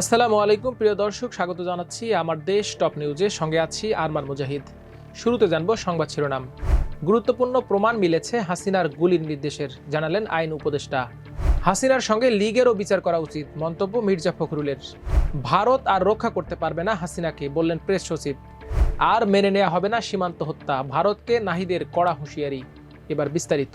আসসালামু আলাইকুম, প্রিয় দর্শক, স্বাগত জানাচ্ছি আমার দেশ টপ নিউজে। সঙ্গে আছি আরমান মুজাহিদ। শুরুতে জানব সংবাদ শিরোনাম। গুরুত্বপূর্ণ প্রমাণ মিলেছে হাসিনার গুলির নির্দেশের, জানালেন আইন উপদেষ্টা। হাসিনার সঙ্গে লীগেরও বিচার করা উচিত, মন্তব্য মির্জা ফখরুলের। ভারত আর রক্ষা করতে পারবে না হাসিনাকে, বললেন প্রেস সচিব। আর মেনে নেওয়া হবে না সীমান্ত হত্যা, ভারতকে নাহিদের কড়া হুঁশিয়ারি। এবার বিস্তারিত।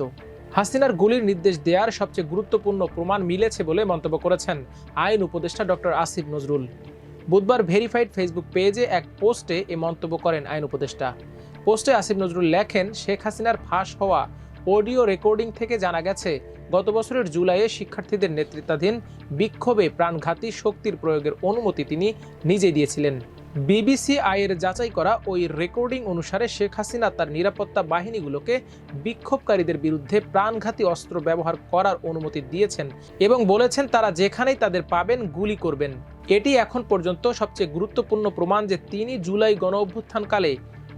হাসিনার গুলির নির্দেশ দেওয়ার সবচেয়ে গুরুত্বপূর্ণ প্রমাণ মিলেছে বলে মন্তব্য করেছেন আইন উপদেষ্টা ডক্টর আসিফ নজরুল। বুধবার ভেরিফাইড ফেসবুক পেজে এক পোস্টে এ মন্তব্য করেন আইন উপদেষ্টা। পোস্টে আসিফ নজরুল লেখেন, শেখ হাসিনার ফাঁস হওয়া অডিও রেকর্ডিং থেকে জানা গেছে, গত বছরের জুলাইয়ে শিক্ষার্থীদের নেতৃত্বাধীন বিক্ষোভে প্রাণঘাতী শক্তির প্রয়োগের অনুমতি তিনি নিজে দিয়েছিলেন। বিবিসি আয়ের যাচাই করা ওই রেকর্ডিং অনুসারে শেখ হাসিনা তার নিরাপত্তা বাহিনীগুলোকে বিক্ষোভকারীদের বিরুদ্ধে প্রাণঘাতী অস্ত্র ব্যবহার করার অনুমতি দিয়েছেন এবং বলেছেন তারা যেখানেই তাদের পাবেন গুলি করবেন। এটি এখন পর্যন্ত সবচেয়ে গুরুত্বপূর্ণ প্রমাণ যে তিনি জুলাই গণ অভ্যুত্থানকালে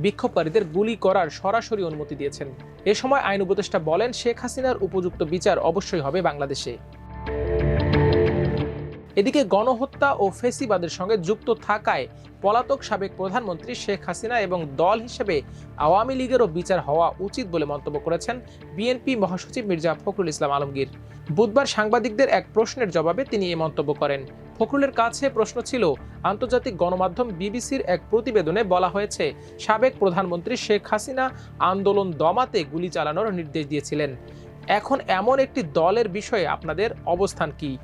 বিক্ষোভকারীদের গুলি করার সরাসরি অনুমতি দিয়েছেন। এ সময় আইন উপদেষ্টা বলেন, শেখ হাসিনার উপযুক্ত বিচার অবশ্যই হবে বাংলাদেশে। এদিকে গণহত্যা ও ফেসিবাদের সঙ্গে যুক্ত থাকায় পলাতক সাবেক প্রধানমন্ত্রী শেখ হাসিনা এবং দল হিসেবে আওয়ামী লীগেরও বিচার হওয়া উচিত বলে মন্তব্য করেছেন বিএনপি মহাসচিব মির্জা ফখরুল ইসলাম আলমগীর। বুধবার সাংবাদিকদের এক প্রশ্নের জবাবে তিনি এ মন্তব্য করেন। ফখরুলের কাছে প্রশ্ন ছিল, আন্তর্জাতিক গণমাধ্যম বিবিসির এক প্রতিবেদনে বলা হয়েছে, সাবেক প্রধানমন্ত্রী শেখ হাসিনা আন্দোলন দমাতে গুলি চালানোর নির্দেশ দিয়েছিলেন। এখন এমন একটি দলের বিষয়ে আপনাদের অবস্থান কি?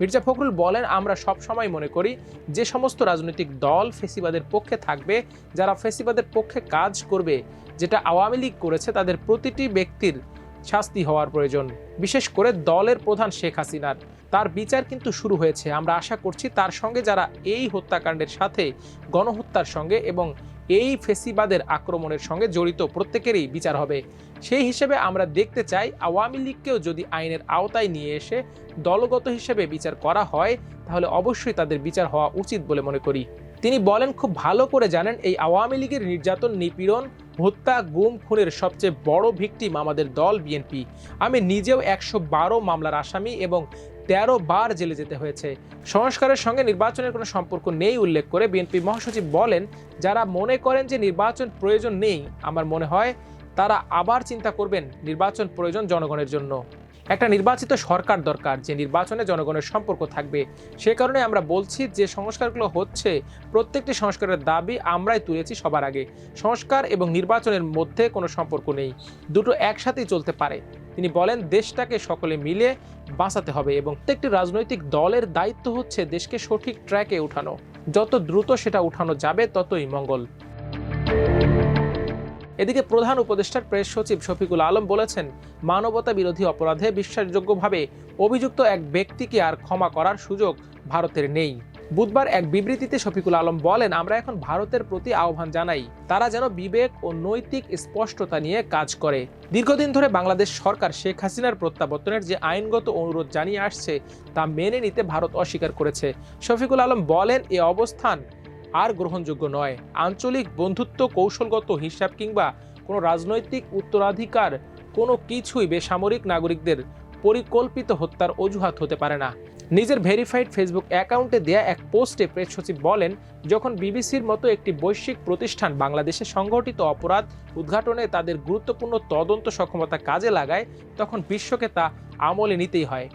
মির্জা ফখরুল বলেন, আমরা সব সময় মনে করি যে সমস্ত রাজনৈতিক দল ফেসিবাদের পক্ষে থাকবে, যারা ফেসিবাদের পক্ষে কাজ করবে, যেটা আওয়ামী লীগ করেছে, তাদের প্রতিটি ব্যক্তির শাস্তি হওয়ার প্রয়োজন। বিশেষ করে দলের প্রধান শেখ হাসিনার। তার বিচার কিন্তু শুরু হয়েছে। আমরা আশা করছি তার সঙ্গে যারা এই হত্যাকাণ্ডের সাথে, গণহত্যার সঙ্গে এবং এই ফেসিবাদের আক্রমণের সঙ্গে জড়িত প্রত্যেকেরই বিচার হবে। সেই হিসেবে আমরা দেখতে চাই, আওয়ামী লীগকেও যদি আইনের আওতায় নিয়ে এসে দলগত হিসেবে বিচার করা হয়, তাহলে অবশ্যই তাদের বিচার হওয়া উচিত বলে মনে করি। তিনি বলেন, খুব ভালো করে জানেন, এই আওয়ামী লীগের নির্যাতন, নিপীড়ন, হত্যা, গুম, খুনের সবচেয়ে বড় ভিকটিম আমাদের দল, বিএনপি। আমি নিজেও একশো বারো মামলার আসামি এবং তেরো বার জেলে যেতে হয়েছে। সংস্কারের সঙ্গে নির্বাচনের কোনো সম্পর্ক নেই উল্লেখ করে বিএনপি মহাসচিব বলেন, যারা মনে করেন যে নির্বাচন প্রয়োজন নেই, আমার মনে হয় তারা আবার চিন্তা করবেন নির্বাচন প্রয়োজন জনগণের জন্য। একটা নির্বাচিত সরকার দরকার, যে নির্বাচনে জনগণের সম্পর্ক থাকবে। সে কারণে আমরা বলছি যে সংস্কারগুলো হচ্ছে প্রত্যেকটি সংস্কারের দাবি আমরাই তুলেছি সবার আগে। সংস্কার এবং নির্বাচনের মধ্যে কোনো সম্পর্ক নেই। দুটো একসাথেই চলতে পারে। তিনি বলেন, দেশটাকে সকলে মিলে বাঁচাতে হবে এবং প্রত্যেকটি রাজনৈতিক দলের দায়িত্ব হচ্ছে দেশকে সঠিক ট্র্যাকে উঠানো যত দ্রুত সেটা উঠানো যাবে, ততই মঙ্গল। এদিকে প্রধান উপদেষ্টার প্রেস সচিব শফিকুল আলম বলেছেন, মানবতা বিরোধী অপরাধে বিশ্বাসযোগ্যভাবে অভিযুক্ত এক ব্যক্তিকে আর ক্ষমা করার সুযোগ ভারতের নেই। বুধবার এক বিবৃতিতে শফিকুল আলম বলেন, আমরা এখন ভারতের প্রতি আহ্বান জানাই, তারা যেন বিবেক ও নৈতিক স্পষ্টতা নিয়ে কাজ করে। দীর্ঘদিন ধরে বাংলাদেশ সরকার শেখ হাসিনার প্রত্যাবর্তনের যে আইনগত অনুরোধ জানিয়ে আসছে, তা মেনে নিতে ভারত অস্বীকার করেছে। শফিকুল আলম বলেন, এ অবস্থান আর গ্রহণযোগ্য নয়। আঞ্চলিক বন্ধুত্ব কৌশলগত হিসাব কিংবা কোনো রাজনৈতিক উত্তরাধিকার কোনো কিছুই বেসামরিক নাগরিকদের পরিকল্পিত হত্যার অজুহাত হতে পারে না। নিজের ভেরিফাইড ফেসবুক অ্যাকাউন্টে দেয়া এক পোস্টে প্রেস সচিব বলেন, যখন বিবিসির মতো একটি বৈশ্বিক প্রতিষ্ঠান বাংলাদেশে সংগঠিত অপরাধ উদ্ঘাটনে তাদের গুরুত্বপূর্ণ তদন্ত সক্ষমতা কাজে লাগায়, তখন বিশ্বকে তা আমলে নিতেই হয়।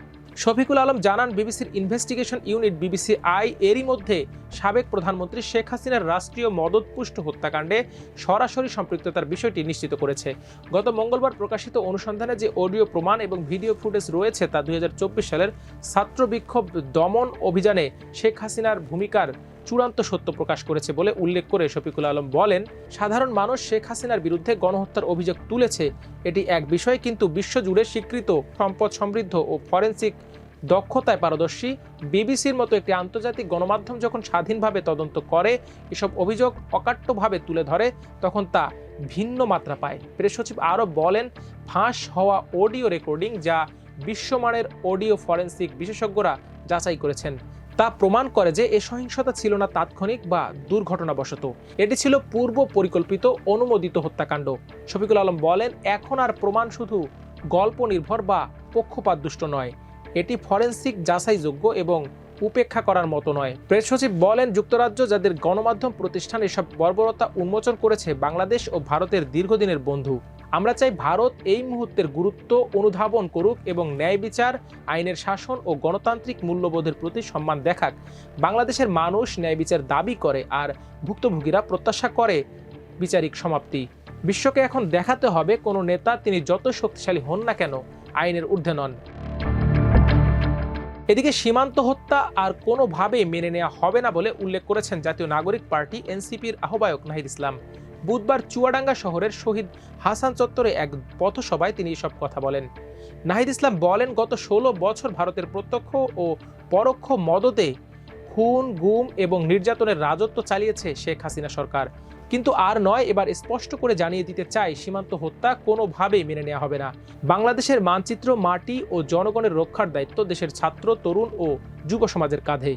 শফিকুল আলম জানান, বিবিসির ইনভেস্টিগেশন ইউনিট বিবিসি আই এরই মধ্যে সাবেক প্রধানমন্ত্রী শেখ হাসিনার রাষ্ট্রীয় মদতপুষ্ট হত্যাকাণ্ডে সরাসরি সম্পৃক্ততার বিষয়টি নিশ্চিত করেছে। গত মঙ্গলবার প্রকাশিত অনুসন্ধানে যে অডিও প্রমাণ এবং ভিডিও ফুটেজ রয়েছে তা দু হাজার চব্বিশ সালের ছাত্র বিক্ষোভ দমন অভিযানে শেখ হাসিনার ভূমিকার চূড়ান্ত সত্য প্রকাশ করেছে বলে উল্লেখ করে শফিকুল আলম বলেন, সাধারণ মানুষ শেখ হাসিনার বিরুদ্ধে গণহত্যার অভিযোগ তুলেছে। এটি এক বিষয়, কিন্তু বিশ্বজুড়ে স্বীকৃত সম্পদ সমৃদ্ধ ও ফরেন্সিক দক্ষতায় পারদর্শী, বিবিসির মতো একটি আন্তর্জাতিক গণমাধ্যম যখন স্বাধীনভাবে তদন্ত করে, এসব অভিযোগ অকাট্যভাবে তুলে ধরে, তখন তা ভিন্ন মাত্রা পায়। প্রেস সচিব আরও বলেন, ফাঁস হওয়া অডিও রেকর্ডিং যা বিশ্বমানের অডিও ফরেন্সিক বিশেষজ্ঞরা যাচাই করেছেন, তা প্রমাণ করে যে এ সহিংসতা ছিল না তাৎক্ষণিক বা দুর্ঘটনাবশত। এটি ছিল পূর্ব পরিকল্পিত অনুমোদিত হত্যাকাণ্ড। শফিকুল আলম বলেন, এখন আর প্রমাণ শুধু গল্প নির্ভর বা পক্ষপাতদুষ্ট নয়। এটি ফরেন্সিক যাচাইযোগ্য এবং উপেক্ষা করার মতো নয়। প্রেস সচিব বলেন, যুক্তরাজ্য যাদের গণমাধ্যম প্রতিষ্ঠান এসব বর্বরতা উন্মোচন করেছে বাংলাদেশ ও ভারতের দীর্ঘদিনের বন্ধু। আমরা চাই ভারত এই মুহূর্তের গুরুত্ব অনুধাবন করুক এবং ন্যায় বিচার, আইনের শাসন ও গণতান্ত্রিক মূল্যবোধের প্রতি সম্মান দেখাক। বাংলাদেশের মানুষ ন্যায় বিচার দাবি করে আর ভুক্তভোগীরা প্রত্যাশা করে বিচারিক সমাপ্তি। বিশ্বকে এখন দেখাতে হবে কোনো নেতা তিনি যত শক্তিশালী হন না কেন আইনের ঊর্ধ্বে নন। এদিকে সীমান্ত হত্যা আর কোনোভাবেই মেনে নেওয়া হবে না বলে উল্লেখ করেছেন জাতীয় নাগরিক পার্টি এনসিপির আহ্বায়ক নাহিদ ইসলাম। বুধবার চুয়াডাঙ্গা শহরের শহীদ হাসান চত্বরে এক পথসভায় তিনি এসব কথা বলেন। নাহিদ ইসলাম বলেন, গত ষোলো বছর ভারতের প্রত্যক্ষ ও পরোক্ষ মদতে খুন, গুম এবং নির্যাতনের রাজত্ব চালিয়েছে শেখ হাসিনা সরকার। কিন্তু আর নয়, এবার স্পষ্ট করে জানিয়ে দিতে চাই, সীমান্ত হত্যা কোনোভাবেই মেনে নেওয়া হবে না। বাংলাদেশের মানচিত্র মাটি ও জনগণের রক্ষার দায়িত্ব দেশের ছাত্র, তরুণ ও যুব সমাজের কাঁধে।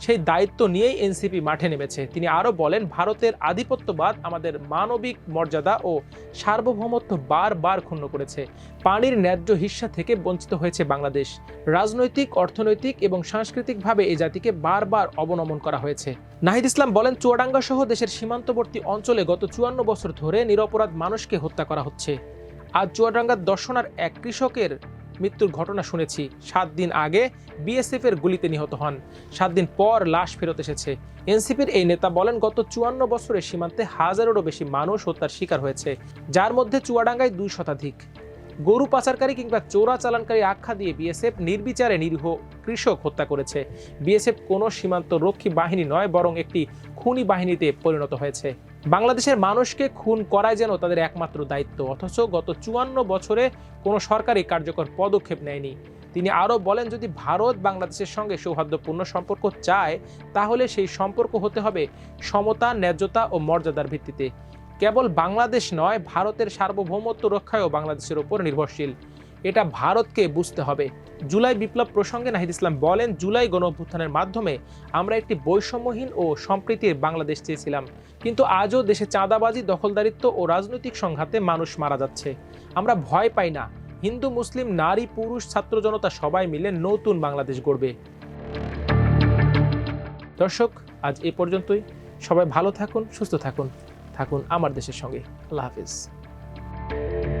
সেই দায়িত্ব নিয়েই এনসিপি মাঠে নেমেছে। তিনি আরও বলেন, ভারতের আধিপত্যবাদ আমাদের মানবিক মর্যাদা ও সার্বভৌমত্ব বারবার ক্ষুণ্ণ করেছে। পানির ন্যায্য হিস্সা থেকে বঞ্চিত হয়েছে বাংলাদেশ। রাজনৈতিক, অর্থনৈতিক এবং সাংস্কৃতিকভাবে এই জাতিকে বারবার অবনমন করা হয়েছে। নাহিদ ইসলাম বলেন চুয়াডাঙ্গা সহ দেশের সীমান্তবর্তী অঞ্চলে গত চুয়ান্ন বছর ধরে নিরপরাধ মানুষকে হত্যা করা হচ্ছে। আজ চুয়াডাঙ্গার দর্শনার এক কৃষকের মৃত্যুর ঘটনা শুনেছি। সাত দিন আগে বিএসএফ এর গুলিতে নিহত হন। সাত দিন পর লাশ ফেরত এসেছে। এনসিপির এই নেতা বলেন, গত চুয়ান্ন বছরে সীমান্তে হাজারেরও বেশি মানুষ হত্যার শিকার হয়েছে, যার মধ্যে চুয়াডাঙ্গায় দুই শতাধিক। গরু পাচারকারী কিংবা চোরা চালানকারী আখ্যা দিয়ে বিএসএফ নির্বিচারে নিরীহ কৃষক হত্যা করেছে। বিএসএফ কোনো সীমান্ত রক্ষী বাহিনী নয়, বরং একটি খুনি বাহিনীতে পরিণত হয়েছে। বাংলাদেশের মানুষকে খুন করাই যেন তাদের একমাত্র দায়িত্ব, অথচ গত চুয়ান্ন বছরে কোনো সরকারি কার্যকর পদক্ষেপ নেয়নি। তিনি আরও বলেন, যদি ভারত বাংলাদেশের সঙ্গে সৌহার্দ্যপূর্ণ সম্পর্ক চায়, তাহলে সেই সম্পর্ক হতে হবে সমতা, ন্যায্যতা ও মর্যাদার ভিত্তিতে। কেবল বাংলাদেশ নয়, ভারতের সার্বভৌমত্ব রক্ষায়ও বাংলাদেশের ওপর নির্ভরশীল। এটা ভারতকে বুঝতে হবে। জুলাই বিপ্লব প্রসঙ্গে নাহিদ ইসলাম বলেন, জুলাই গণ অভ্যুত্থানের মাধ্যমে আমরা একটি বৈষম্যহীন ও সম্প্রীতির বাংলাদেশ চেয়েছিলাম। কিন্তু আজও দেশে চাঁদাবাজি, দখলদারিত্ব ও রাজনৈতিক সংঘাতে মানুষ মারা যাচ্ছে। আমরা ভয় পাই না। হিন্দু, মুসলিম, নারী, পুরুষ, ছাত্র, জনতা সবাই মিলে নতুন বাংলাদেশ গড়বে। দর্শক, আজ এ পর্যন্তই। সবাই ভালো থাকুন, সুস্থ থাকুন। থাকুন আমার দেশের সঙ্গে। আল্লাহ হাফিজ।